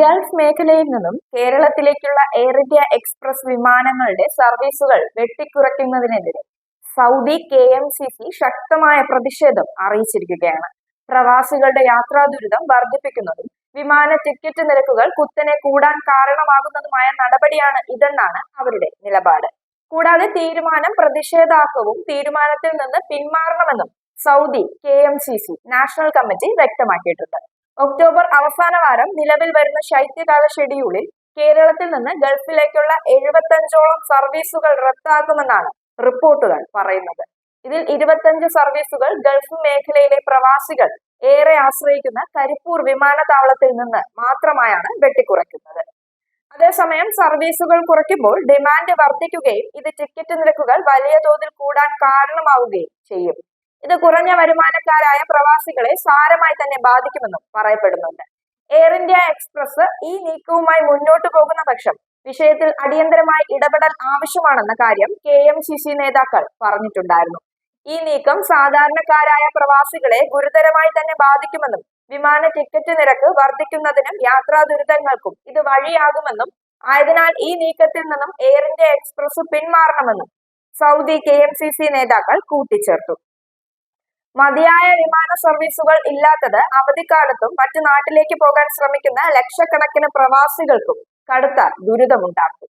Gulf മേഖലയിൽ നിന്നും കേരളത്തിലേക്കുള്ള air India express വിമാനങ്ങളുടെ സർവീസുകൾ വെട്ടിക്കുറയ്ക്കുന്നതിനെതിരെ Saudi K M C C ശക്തമായ പ്രതിഷേധം അറിയിച്ചിരിക്കുകയാണ്. പ്രവാസികളുടെ യാത്രാ ദുരിതം വർദ്ധിപ്പിക്കുന്നതും വിമാന ടിക്കറ്റ് നിരക്കുകൾ കുത്തനെ കൂടാൻ കാരണമാകുന്നതുമായ നടപടിയാണ് ഇതെന്നാണ് അവരുടെ നിലപാട്. കൂടാതെ തീരുമാനം പ്രതിഷേധാർഹവും തീരുമാനത്തിൽ നിന്ന് പിന്മാറണമെന്നും സൗദി കെ നാഷണൽ കമ്മിറ്റി വ്യക്തമാക്കിയിട്ടുണ്ട്. ഒക്ടോബർ അവസാന വാരം നിലവിൽ വരുന്ന ശൈത്യകാല ഷെഡ്യൂളിൽ കേരളത്തിൽ നിന്ന് ഗൾഫിലേക്കുള്ള എഴുപത്തഞ്ചോളം സർവീസുകൾ റദ്ദാക്കുമെന്നാണ് റിപ്പോർട്ടുകൾ പറയുന്നത്. ഇതിൽ ഇരുപത്തഞ്ച് സർവീസുകൾ ഗൾഫ് മേഖലയിലെ പ്രവാസികൾ ഏറെ ആശ്രയിക്കുന്ന കരിപ്പൂർ വിമാനത്താവളത്തിൽ നിന്ന് മാത്രമായാണ് വെട്ടിക്കുറയ്ക്കുന്നത്. അതേസമയം സർവീസുകൾ കുറയ്ക്കുമ്പോൾ ഡിമാൻഡ് വർദ്ധിക്കുകയും ഇത് ടിക്കറ്റ് നിരക്കുകൾ വലിയ തോതിൽ കൂടാൻ കാരണമാവുകയും ചെയ്യും. ഇത് കുറഞ്ഞ വരുമാനക്കാരായ പ്രവാസികളെ സാരമായി തന്നെ ബാധിക്കുമെന്നും പറയപ്പെടുന്നുണ്ട്. എയർ ഇന്ത്യ എക്സ്പ്രസ് ഈ നീക്കവുമായി മുന്നോട്ടു പോകുന്ന പക്ഷം വിഷയത്തിൽ അടിയന്തരമായി ഇടപെടൽ ആവശ്യമാണെന്ന കാര്യം കെ എം സി സി നേതാക്കൾ പറഞ്ഞിട്ടുണ്ടായിരുന്നു. ഈ നീക്കം സാധാരണക്കാരായ പ്രവാസികളെ ഗുരുതരമായി തന്നെ ബാധിക്കുമെന്നും വിമാന ടിക്കറ്റ് നിരക്ക് വർദ്ധിക്കുന്നതിനും യാത്രാ ദുരിതങ്ങൾക്കും ഇത് വഴിയാകുമെന്നും ആയതിനാൽ ഈ നീക്കത്തിൽ നിന്നും എയർ ഇന്ത്യ എക്സ്പ്രസ് പിന്മാറണമെന്നും സൗദി കെ നേതാക്കൾ കൂട്ടിച്ചേർത്തു. മതിയായ വിമാന സർവീസുകൾ ഇല്ലാത്തത് അവധിക്കാലത്തും മറ്റു നാട്ടിലേക്ക് പോകാൻ ശ്രമിക്കുന്ന ലക്ഷക്കണക്കിന് പ്രവാസികൾക്കും കടുത്ത ദുരിതമുണ്ടാക്കും.